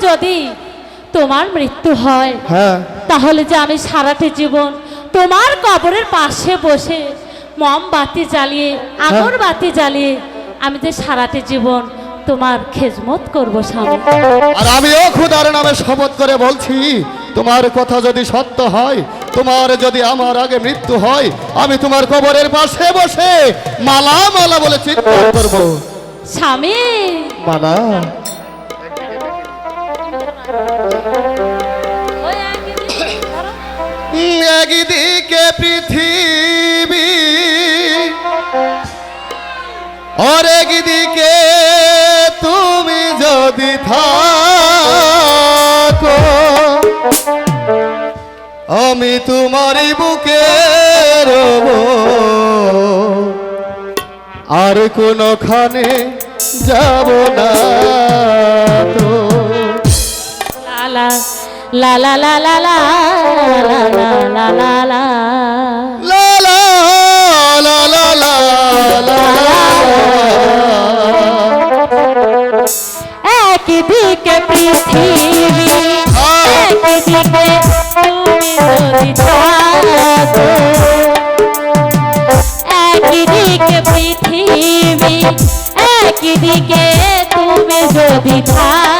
যদি তোমার মৃত্যু হয় হ্যাঁ। তাহলে যে আমি সারাটি জীবন তোমার কবরের পাশে বসে মোমবাতি জ্বালিয়ে আগরবাতি জ্বালিয়ে আমি যে সারাটি জীবন তোমার খেজমত করব স্বামী। আর আমিও খুদার নামে শপথ করে বলছি তোমার কথা যদি সত্য হয় তোমার যদি আমার আগে মৃত্যু হয় আমি তোমার কবরের পাশে বসে মালা মালা বলে চিৎকার করব। স্বামী। মালা। একদিকে পৃথিবী। আর একদিকে তুমি যদি থাকো, আমি তোমারই বুকে রব আর কোনখানে যাব না তো। লা লা লা লা লা লা লা লা লা লা লা লা লা লা লা লা লা একদিকে পৃথিবী একদিকে তুমি যদি থাকো একদিকে পৃথিবী একদিকে তুমি যদি থাকো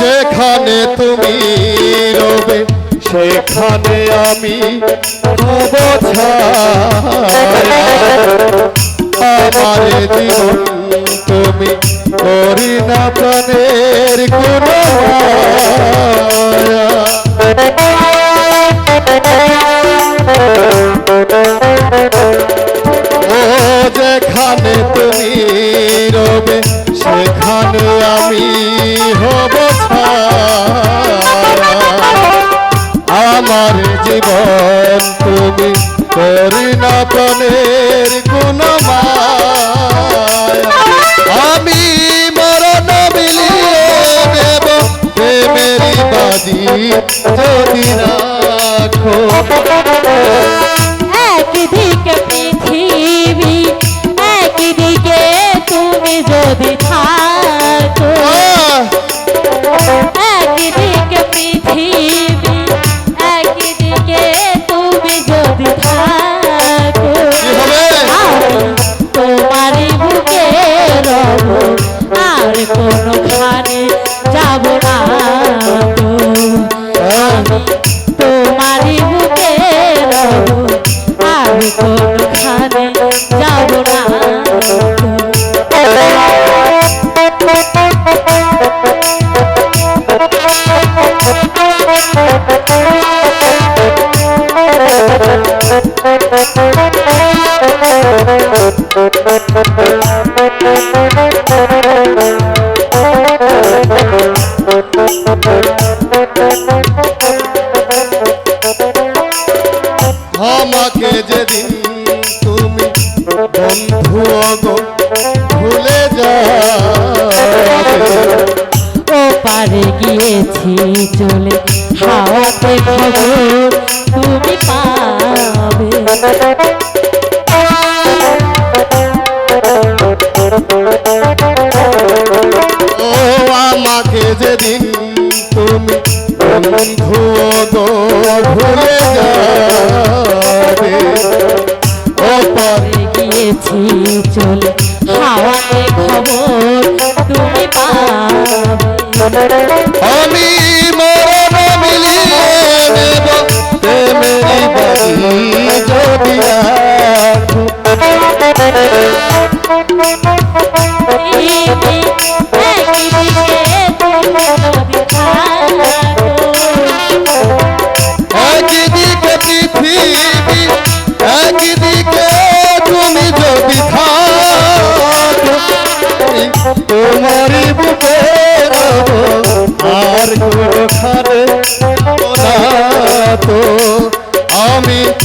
যেখানে তুমি রবে সেখানে আমি। আমার জীবন তুমি করি না প্রাণের কোন ও যেখানে তুমি রবে, সেখানে আমি হব আমার জীবন তুমি করি না প্রাণের পৃথিবী একদিকে তুমি যদি থাকো তোমারই বুকে রব আর কোনখানে যাব না গো। আমি তোমারই বুকে রব আর কোনখানে যাব না গো ভুলে ও পারে গিয়েছি চলে হাওয়াতে খবর তুমি পাবে। ও আমাকে যেদিন গিয়েছি চলে। হাওয়াতে খবর তুমি পাবে। আমি feet